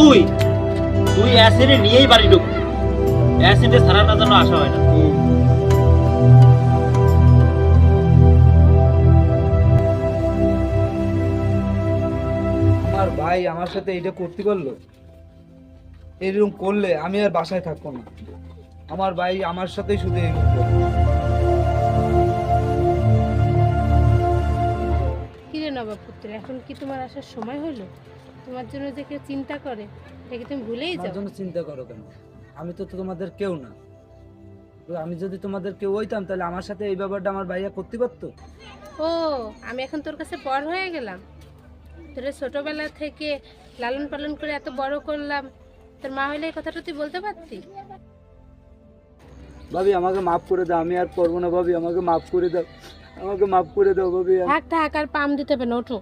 তুই তুই অ্যাসিডে নিয়েই বাড়ি ঢুকবি অ্যাসিডে সারাটা যেন আসা হয় না। আমার ভাই আমার সাথে এটা করতে পারল? এরকম করলে আমি আর বাসায় থাকব না। আমার ভাই আমার সাথেই শুধু এরকম করবে। কিরে নবাবপুত্র এখন কি তোমার আসার সময় হলো তোমার জন্য যে কেউ চিন্তা করে এটা কি তুমি ভুলেই যাও? জন্য চিন্তা করো কেন? আমি তো তোমাদের কেউ না। আমি যদি তোমাদের কেউ হইতাম তাহলে আমার সাথে এই ব্যাপারটা আমার ভাইয়া করতে পারতো? ও আমি এখন তোর কাছে বড় হয়ে গেলাম। তোরে ছোটবেলা থেকে লালন পালন করে এত বড় করলাম। তোর মা হইলে এই কথাটা তুই বলতে পারতি? ভাবি আমাকে মাফ করে দাও আমি আর করব না ভাবি আমাকে মাফ করে দাও আমাকে মাফ করে দাও ভাবি। থাক থাক আর পাম দিতে হবে না ওঠো।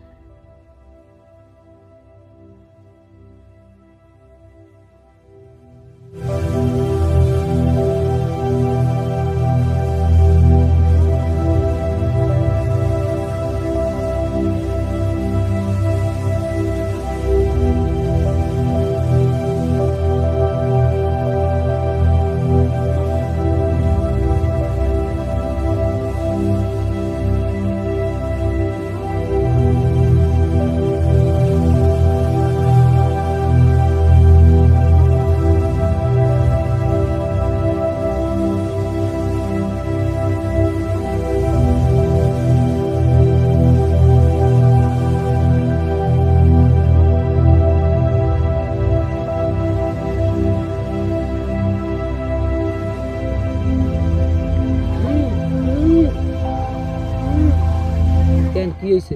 হয়েছে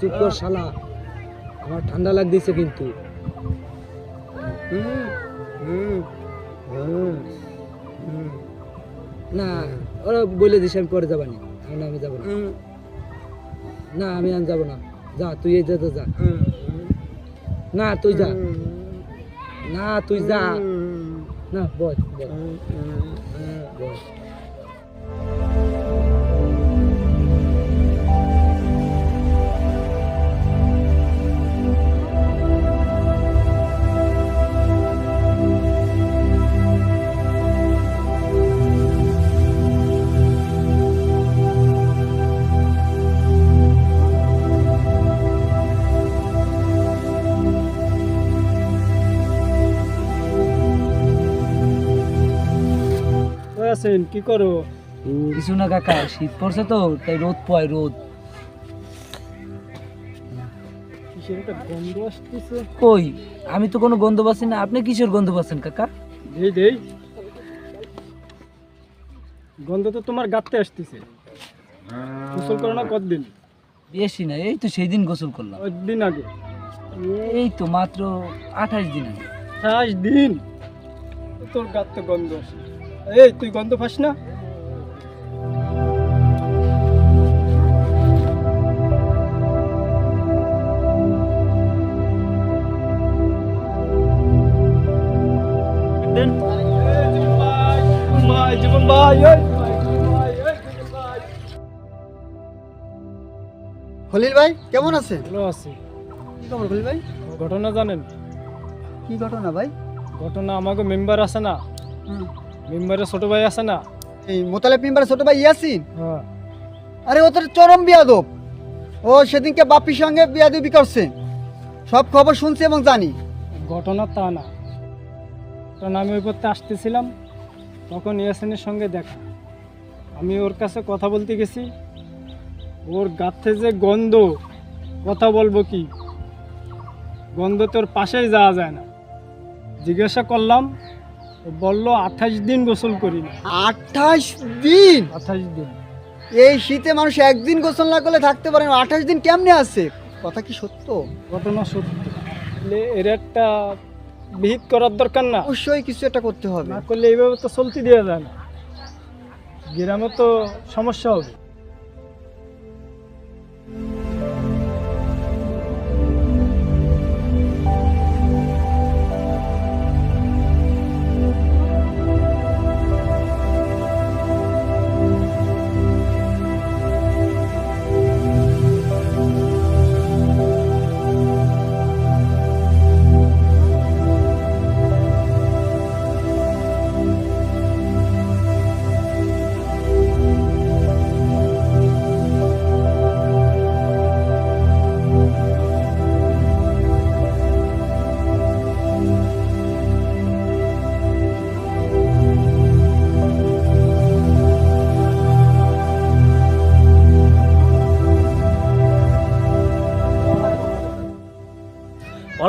চুপ কর শালা আমার ঠান্ডা লাগতেছে কিন্তু। না ওরা বলে দিস আমি পরে যাবানি। না আমি যাব না। না আমি আর যাব না। যা তুই এই যা। যা, না তুই যা। না তুই যা। না বল বল বল আছেন? কি করো? কিছু না কাকা শীত পড়ছে তো তাই রোদ পয় রোদ। কিসের একটা গন্ধ আসতেছে? কই? আমি তো কোনো গন্ধ পাচ্ছি না। আপনি কিসের গন্ধ পাচ্ছেন কাকা? দেই দেই। গন্ধ তো তোমার গাতে আসতেছে। গোসল করো না কতদিন? বেশি না এই তো সেই দিন গোসল করলাম। দিন আগে? এই তো মাত্র আঠাশ দিন আগে। আঠাশ দিন? তোর গাতে গন্ধ আসে। এই তুই গন্ধ পাস না। দেন। ভাই জীবন ভাই এই ভাই, জীবন ভাই। খলিল ভাই কেমন আছে? ভালো আছি। কি খবর খলিল ভাই? ঘটনা জানেন? কি ঘটনা ভাই? ঘটনা আমাকে মেম্বার আছে না। মেম্বারের ছোট ভাই আছে না? এই মোতালেব মেম্বার ছোট ভাই ইয়াসিন? হ্যাঁ। আরে ও তোর চরম বিয়াদব। ও সেদিনকে বাপির সঙ্গে বিয়াদবি করছে। সব খবর শুনছি এবং জানি। ঘটনা তা না। কারণ আমি ওই পথে আসতেছিলাম তখন ইয়াসিনের সঙ্গে দেখা। আমি ওর কাছে কথা বলতে গেছি। ওর গাছে যে গন্ধ কথা বলব কি? গন্ধ তোর পাশেই যাওয়া যায় না। জিজ্ঞাসা করলাম বলল আঠাশ দিন গোসল করি আঠাশ দিন? আঠাশ দিন। এই শীতে মানুষ একদিন গোসল না করলে থাকতে পারে না। আঠাশ দিন কেমনে আছে? কথা কি সত্য? ঘটনা সত্য। এর একটা বিহিত করার দরকার না। অবশ্যই কিছু একটা করতে হবে। না করলে এইভাবে তো চলতে দেওয়া যায় না। গ্রামে তো সমস্যা হবে।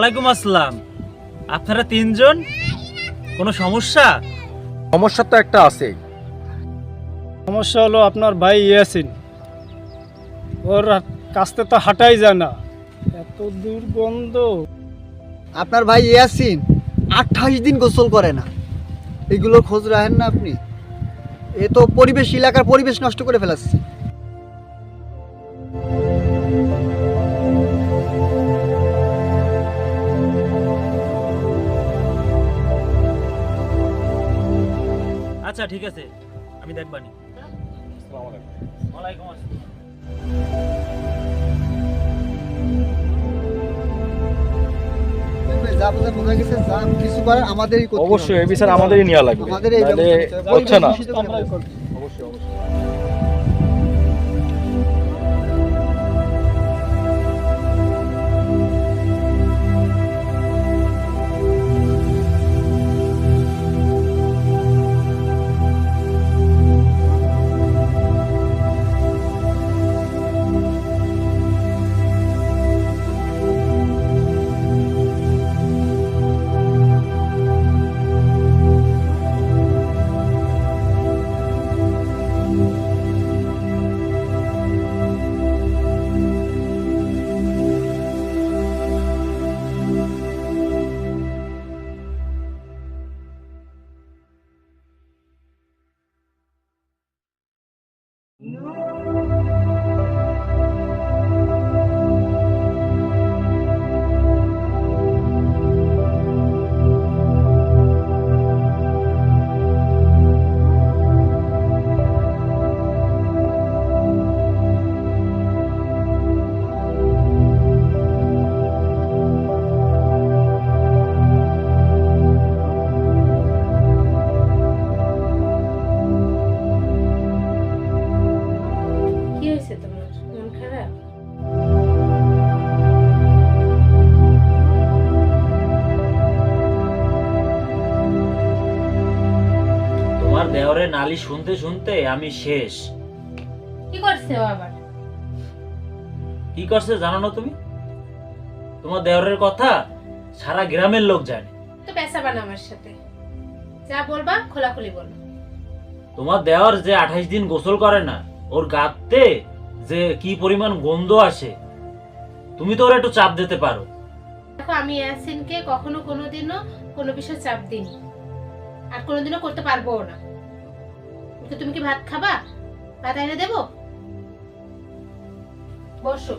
ওয়ালাইকুম আসসালাম। আপনারা তিনজন? কোনো সমস্যা? সমস্যা তো একটা আছেই সমস্যা হলো আপনার ভাই ইয়াসিন। ওর কাছতে তো হাঁটাই যায় না। এত দুর্গন্ধ। আপনার ভাই ইয়াসিন আঠাশ দিন গোসল করে না। এগুলো খোঁজ রাখেন না আপনি। এ তো পরিবেশ এলাকার পরিবেশ নষ্ট করে ফেলাচ্ছে। আচ্ছা ঠিক আছে। আমি দেখবানি ওয়ালাইকুম আসসালাম। অবশ্যই বিচার আমাদেরই নেওয়া লাগবে। আমাদের। হচ্ছে না। কি নালি শুনতে শুনতে আমি শেষ। কি করছে ও আবার? কি করছে জানো না তুমি? তোমার দেওরের কথা সারা গ্রামের লোক জানে। তো পেশাবান আমার সাথে। যা বলবা খোলাখুলি বলো। তোমার দেওয়ার যে আঠাইশ দিন গোসল করে না ওর গাতে যে কি পরিমাণ গন্ধ আসে তুমি তো ওর একটু চাপ দিতে পারো। দেখো আমি ইয়াসিনকে কখনো কোনোদিনও কোনো বিষয়ে চাপ দিইনি। আর কোনোদিনও করতে পারব না। তো তুমি কি ভাত খাবা? ভাত এনে দেবো? বসো।